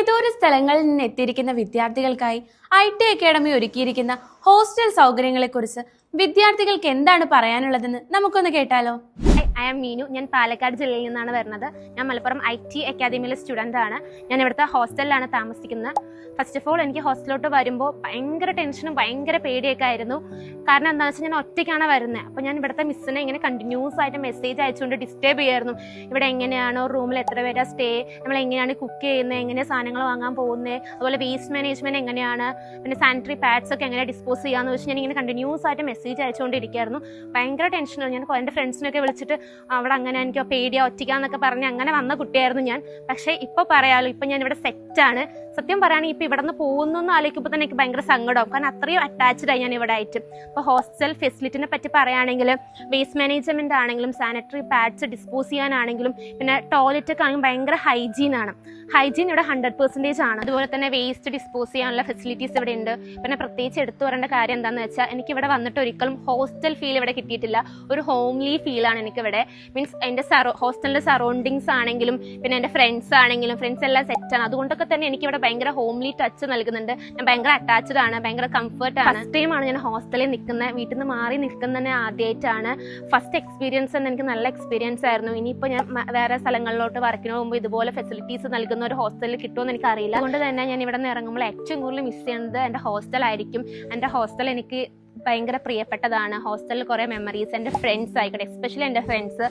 വിദൂര സ്ഥലങ്ങളിൽ നിന്ന് എത്തിയിരിക്കുന്ന വിദ്യാർത്ഥികൾക്കായി ഐ ടി അക്കാഡമി ഒരുക്കിയിരിക്കുന്ന ഹോസ്റ്റൽ സൗകര്യങ്ങളെക്കുറിച്ച് വിദ്യാർത്ഥികൾക്ക് എന്താണ് പറയാനുള്ളതെന്ന് നമുക്കൊന്ന് കേട്ടാലോ? I am Meenu. ഞാൻ പാലക്കാട് ജില്ലയിൽ നിന്നാണ് വരുന്നത്. ഞാൻ മലപ്പുറം ഐ ടി അക്കാദമിയിലെ സ്റ്റുഡന്റ് ആണ്. ഞാൻ ഇവിടുത്തെ ഹോസ്റ്റലിലാണ് താമസിക്കുന്നത്. ഫസ്റ്റ് ഓഫ് ഓൾ എനിക്ക് ഹോസ്റ്റലിലോട്ട് വരുമ്പോൾ ഭയങ്കര ടെൻഷനും ഭയങ്കര പേടിയൊക്കെ ആയിരുന്നു. കാരണം എന്താണെന്ന് വെച്ചാൽ ഞാൻ ഒറ്റയ്ക്കാണ് വരുന്നത് അപ്പോൾ ഞാൻ ഇവിടുത്തെ മിസ്സിനെ ഇങ്ങനെ കണ്ടിന്യൂസ് ആയിട്ട് മെസ്സേജ് അയച്ചുകൊണ്ട് ഡിസ്റ്റേബ് ചെയ്യായിരുന്നു ഇവിടെ എങ്ങനെയാണോ റൂമിൽ എത്ര പേരാ സ്റ്റേ നമ്മൾ എങ്ങനെയാണ് കുക്ക് ചെയ്യുന്നത് എങ്ങനെ സാധനങ്ങൾ വാങ്ങാൻ പോകുന്നത് അതുപോലെ വേസ്റ്റ് മാനേജ്മെന്റ് എങ്ങനെയാണ് പിന്നെ സാനിറ്ററി പാഡ്സ് ഒക്കെ എങ്ങനെ ഡിസ്പോസ് ചെയ്യാന്ന് വെച്ച് ഞാൻ ഇങ്ങനെ കണ്ടിന്യൂസ് ആയിട്ട് മെസ്സേജ് അയച്ചുകൊണ്ടിരിക്കുകയായിരുന്നു ഭയങ്കര ടെൻഷനാണ് ഞാൻ എന്റെ ഫ്രണ്ട്സിനൊക്കെ വിളിച്ചിട്ട് അവിടെ അങ്ങനെ എനിക്ക് പേടിയാ ഒറ്റയ്ക്കാന്നൊക്കെ പറഞ്ഞ് അങ്ങനെ വന്ന കുട്ടിയായിരുന്നു ഞാൻ. പക്ഷേ ഇപ്പോൾ പറയാലോ ഇപ്പം ഞാൻ ഇവിടെ സെറ്റാണ് സത്യം പറയുകയാണെങ്കിൽ ഇപ്പം ഇവിടെ നിന്ന് പോകുന്നു എന്ന് ആലോചിക്കുമ്പോൾ തന്നെ എനിക്ക് ഭയങ്കര സങ്കടം കാരണം അത്രയും അറ്റാച്ച്ഡ് ആയി ഞാൻ ഇവിടെ ആയിട്ട്. ഇപ്പോൾ ഹോസ്റ്റൽ ഫെസിലിറ്റിനെ പറ്റി പറയുകയാണെങ്കിൽ വേസ്റ്റ് മാനേജ്മെന്റ് ആണെങ്കിലും സാനിറ്ററി പാഡ്സ് ഡിസ്പോസ് ചെയ്യാനാണെങ്കിലും പിന്നെ ടോയ്ലറ്റ് ഒക്കെ ആണെങ്കിലും ഭയങ്കര ഹൈജീൻ ആണ്. ഹൈജീൻ ഇവിടെ ഹൺഡ്രഡ് പെർസെന്റേജ് ആണ്. അതുപോലെ തന്നെ വേസ്റ്റ് ഡിസ്പോസ് ചെയ്യാനുള്ള ഫെസിലിറ്റീസ് ഇവിടെ ഉണ്ട്. പിന്നെ പ്രത്യേകിച്ച് എടുത്തു പറയേണ്ട കാര്യം എന്താണെന്ന് വെച്ചാൽ എനിക്ക് ഇവിടെ വന്നിട്ട് ഒരിക്കലും ഹോസ്റ്റൽ ഫീൽ ഇവിടെ കിട്ടിയിട്ടില്ല. ഒരു ഹോംലി ഫീൽ ആണ് എനിക്ക് ഇവിടെ മീൻസ് എന്റെ സറോ ഹോസ്റ്റലിന്റെ സറൗണ്ടിങ്സ് ആണെങ്കിലും പിന്നെ എന്റെ ഫ്രണ്ട്സ് ആണെങ്കിലും ഫ്രണ്ട്സ് എല്ലാം സെറ്റ് ആണ്. അതുകൊണ്ടൊക്കെ തന്നെ എനിക്ക് ഇവിടെ ഭയങ്കര ഹോംലി ടച്ച് നൽകുന്നുണ്ട്. ഞാൻ ഭയങ്കര അറ്റാച്ച്ഡ് ആണ് ഭയങ്കര കംഫർട്ട് ആണ്. ഫസ്റ്റ് ടൈമാണ് ഞാൻ ഹോസ്റ്റലിൽ നിൽക്കുന്നത് വീട്ടിൽ നിന്ന് മാറി നിൽക്കുന്നതന്നെ ആദ്യമായിട്ടാണ് ഫസ്റ്റ് എക്സ്പീരിയൻസ് തന്നെ എനിക്ക് നല്ല എക്സ്പീരിയൻസ് ആയിരുന്നു. ഇനിയിപ്പോൾ ഞാൻ വേറെ സ്ഥലങ്ങളിലോട്ട് വർക്കിന് പോകുമ്പോൾ ഇതുപോലെ ഫെസിലിറ്റീസ് നൽകുന്ന ഒരു ഹോസ്റ്റലിൽ കിട്ടുമെന്ന് എനിക്ക് അറിയില്ല അതുകൊണ്ട് തന്നെ ഞാൻ ഇവിടെ നിന്ന് ഇറങ്ങുമ്പോൾ ഏറ്റവും കൂടുതൽ മിസ് ചെയ്യുന്നത് എന്റെ ഹോസ്റ്റലായിരിക്കും എന്റെ ഹോസ്റ്റൽ എനിക്ക് ഭയങ്കര പ്രിയപ്പെട്ടതാണ്. ഹോസ്റ്റലിൽ കുറേ മെമ്മറീസ് എന്റെ ഫ്രണ്ട്സ് ആയിക്കോട്ടെ എസ്പെഷ്യലി എന്റെ ഫ്രണ്ട്സ്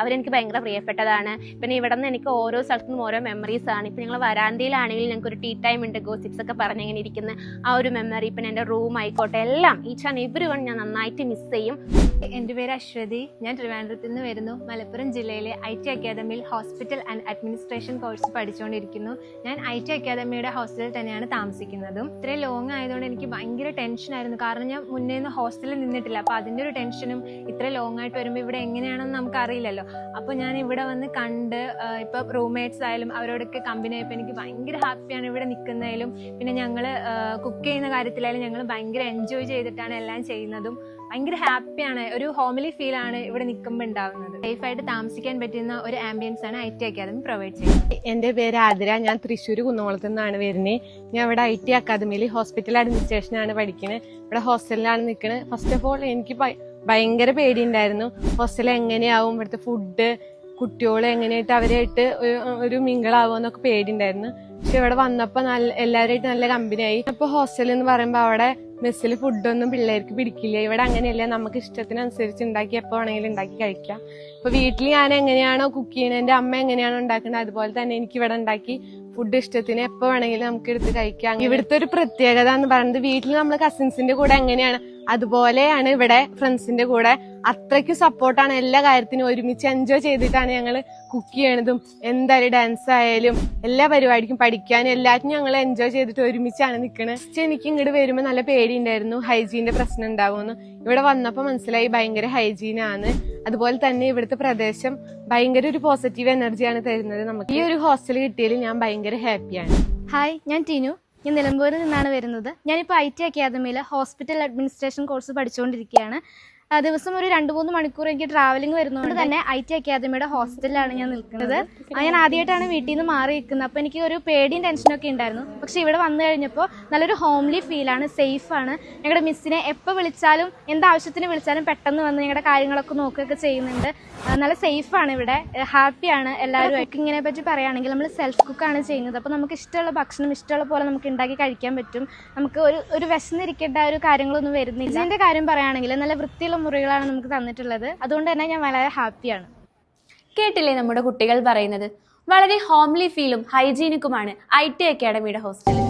അവരെനിക്ക് ഭയങ്കര പ്രിയപ്പെട്ടതാണ്. പിന്നെ ഇവിടെ നിന്ന് എനിക്ക് ഓരോ സ്ഥലത്തു നിന്നും ഓരോ മെമ്മറീസ് ആണ്. ഇപ്പം ഞങ്ങൾ വരാന്തയിലാണെങ്കിൽ ഞങ്ങൾക്ക് ഒരു ടീ ടൈം ഉണ്ട് ഗോസിപ്സ് ഒക്കെ പറഞ്ഞ് ഇങ്ങനെ ഇരിക്കുന്ന. ആ ഒരു മെമ്മറി പിന്നെ എന്റെ റൂം ആയിക്കോട്ടെ എല്ലാം. ഈച്ച് ആൻഡ് ഇവരും ഞാൻ നന്നായിട്ട് മിസ് ചെയ്യും. എന്റെ പേര് അശ്വതി. ഞാൻ ട്രിവാൻഡ്രത്ത് നിന്ന് വരുന്നു. മലപ്പുറം ജില്ലയിലെ ഐ ടി അക്കാദമിയിൽ ഹോസ്പിറ്റൽ ആൻഡ് അഡ്മിനിസ്ട്രേഷൻ കോഴ്സ് പഠിച്ചുകൊണ്ടിരിക്കുന്നു ഞാൻ ഐ ടി അക്കാദമിയുടെ ഹോസ്റ്റലിൽ തന്നെയാണ് താമസിക്കുന്നതും. ഇത്രയും ലോങ് ആയതുകൊണ്ട് എനിക്ക് ഭയങ്കര ടെൻഷനായിരുന്നു കാരണം ഞാൻ മുന്നേ ഒന്നും ഹോസ്റ്റലിൽ നിന്നിട്ടില്ല. അപ്പൊ അതിന്റെ ഒരു ടെൻഷനും ഇത്ര ലോങ് ആയിട്ട് വരുമ്പോൾ ഇവിടെ എങ്ങനെയാണെന്ന് നമുക്ക് അറിയില്ലല്ലോ അപ്പോൾ ഞാൻ ഇവിടെ വന്ന് കണ്ട് ഇപ്പോൾ റൂംമേറ്റ്സ് ആയാലും അവരോടൊക്കെ കമ്പനി ആയപ്പോൾ എനിക്ക് ഭയങ്കര ഹാപ്പിയാണ് ഇവിടെ നിൽക്കുന്നതിലും പിന്നെ ഞങ്ങൾ കുക്ക് ചെയ്യുന്ന കാര്യത്തിലായാലും ഞങ്ങൾ ഭയങ്കര എൻജോയ് ചെയ്തിട്ടാണ് എല്ലാം ചെയ്യുന്നതും. ഭയങ്കര ഹാപ്പിയാണ്. ഒരു ഹോമിലി ഫീൽ ആണ് ഇവിടെ നിൽക്കുമ്പോൾ ഉണ്ടാവുന്നത്. സേഫായിട്ട് താമസിക്കാൻ പറ്റുന്ന ഒരു ആംബിയൻസ് ആണ് ഐ ടി അക്കാദമി പ്രൊവൈഡ് ചെയ്യുന്നത്. എന്റെ പേര് ആതിര. ഞാൻ തൃശ്ശൂർ കുന്നംകുളത്ത് നിന്നാണ് വരുന്നത് ഞാൻ ഇവിടെ ഐ ടി അക്കാദമിയിൽ ഹോസ്പിറ്റൽ അഡ്മിനിസ്ട്രേഷൻ ആണ് പഠിക്കുന്നത് ഇവിടെ ഹോസ്റ്റലിലാണ് നിൽക്കുന്നത് ഫസ്റ്റ് ഓഫ് ഓൾ എനിക്ക് ഭയ- ഭയങ്കര പേടിയുണ്ടായിരുന്നു. ഹോസ്റ്റൽ എങ്ങനെയാവും? ഇവിടുത്തെ ഫുഡ് കുട്ടികൾ എങ്ങനെയായിട്ട് അവരായിട്ട് ഒരു- മിങ്കിളാവുമെന്നൊക്കെ പേടിയുണ്ടായിരുന്നു. പക്ഷെ ഇവിടെ വന്നപ്പോൾ നല്ല എല്ലാവരുമായിട്ട് നല്ല കമ്പനിയായി. അപ്പോൾ ഹോസ്റ്റൽ എന്ന് പറയുമ്പോൾ അവിടെ മെസ്സിൽ ഫുഡൊന്നും പിള്ളേർക്ക് പിടിക്കില്ല. ഇവിടെ അങ്ങനെയല്ല. നമുക്ക് ഇഷ്ടത്തിനനുസരിച്ച് ഉണ്ടാക്കി എപ്പോൾ വേണമെങ്കിലും ഉണ്ടാക്കി കഴിക്കാം. അപ്പൊ വീട്ടിൽ ഞാൻ എങ്ങനെയാണോ കുക്ക് ചെയ്യുന്നത് എന്റെ അമ്മ എങ്ങനെയാണോ ഉണ്ടാക്കുന്നത് അതുപോലെ തന്നെ എനിക്ക് ഇവിടെ ഉണ്ടാക്കി ഫുഡ് ഇഷ്ടത്തിന് എപ്പോ വേണമെങ്കിലും നമുക്ക് എടുത്ത് കഴിക്കാം. ഇവിടുത്തെ ഒരു പ്രത്യേകത എന്ന് പറയുന്നത് വീട്ടിൽ നമ്മൾ കസിൻസിന്റെ കൂടെ എങ്ങനെയാണ് അതുപോലെയാണ് ഇവിടെ ഫ്രണ്ട്സിന്റെ കൂടെ. അത്രയ്ക്ക് സപ്പോർട്ടാണ് എല്ലാ കാര്യത്തിനും ഒരുമിച്ച് എൻജോയ് ചെയ്തിട്ടാണ് ഞങ്ങൾ കുക്ക് ചെയ്യണതും എന്തായാലും ഡാൻസ് ആയാലും എല്ലാ പരിപാടിക്കും പഠിക്കാനും എല്ലാത്തിനും ഞങ്ങൾ എൻജോയ് ചെയ്തിട്ട് ഒരുമിച്ചാണ് നിൽക്കുന്നത് എനിക്ക് ഇങ്ങോട്ട് വരുമ്പോൾ നല്ല പേടിയുണ്ടായിരുന്നു. ഹൈജീന്റെ പ്രശ്നം ഉണ്ടാവുമെന്ന്. ഇവിടെ വന്നപ്പോൾ മനസ്സിലായി ഭയങ്കര ആണ്. അതുപോലെ തന്നെ ഇവിടുത്തെ പ്രദേശം ഭയങ്കര ഒരു പോസിറ്റീവ് എനർജിയാണ് തരുന്നത് നമുക്ക്. ഈ ഒരു ഹോസ്റ്റൽ കിട്ടിയതിൽ ഞാൻ ഭയങ്കര ഹാപ്പിയാണ് ഹായ് ഞാൻ ടിനു. ഞാൻ നിലമ്പൂരിൽ നിന്നാണ് വരുന്നത്. ഞാനിപ്പോൾ ഐ ടി അക്കാദമിയിൽ ഹോസ്പിറ്റൽ അഡ്മിനിസ്ട്രേഷൻ കോഴ്സ് പഠിച്ചുകൊണ്ടിരിക്കുകയാണ് ദിവസം ഒരു രണ്ട് മൂന്ന് മണിക്കൂർ എനിക്ക് ട്രാവലിംഗ് വരുന്നതുകൊണ്ട് തന്നെ ഐ ടി അക്കാദമിയുടെ ഹോസ്റ്റലിലാണ് ഞാൻ നിൽക്കുന്നത്. ഞാൻ ആദ്യമായിട്ടാണ് വീട്ടിൽ നിന്ന് മാറി നിൽക്കുന്നത് അപ്പോൾ എനിക്ക് ഒരു പേടിയും ടെൻഷനൊക്കെ ഉണ്ടായിരുന്നു. പക്ഷെ ഇവിടെ വന്നു കഴിഞ്ഞപ്പോൾ നല്ലൊരു ഹോംലി ഫീലാണ് ആണ് ഞങ്ങളുടെ മിസ്സിനെ എപ്പോൾ വിളിച്ചാലും എന്താവശ്യത്തിന് വിളിച്ചാലും പെട്ടെന്ന് വന്ന് ഞങ്ങളുടെ കാര്യങ്ങളൊക്കെ നോക്കുകയൊക്കെ ചെയ്യുന്നുണ്ട്. നല്ല സേഫ് ആണ് ഇവിടെ. ഹാപ്പിയാണ് എല്ലാവരും കുക്കിങ്ങിനെ പറ്റി പറയുകയാണെങ്കിൽ നമ്മൾ സെൽഫ് കുക്കാണ് ചെയ്യുന്നത്. അപ്പോൾ നമുക്ക് ഇഷ്ടമുള്ള ഭക്ഷണം ഇഷ്ടമുള്ള പോലെ നമുക്ക് ഉണ്ടാക്കി കഴിക്കാൻ പറ്റും. നമുക്ക് ഒരു ഒരു വിശന്നിരിക്കേണ്ട ഒരു കാര്യങ്ങളൊന്നും വരുന്നില്ല. ഇതിന്റെ കാര്യം പറയുകയാണെങ്കിൽ നല്ല വൃത്തിയുള്ള മുറികളാണ് നമുക്ക് തന്നിട്ടുള്ളത്. അതുകൊണ്ട് തന്നെ ഞാൻ വളരെ ഹാപ്പിയാണ്. കേട്ടില്ലേ നമ്മുടെ കുട്ടികൾ പറയുന്നത്? വളരെ ഹോംലി ഫീലും ഹൈജീനിക്കുമാണ് ഐ ടി അക്കാഡമിയുടെ ഹോസ്റ്റലിൽ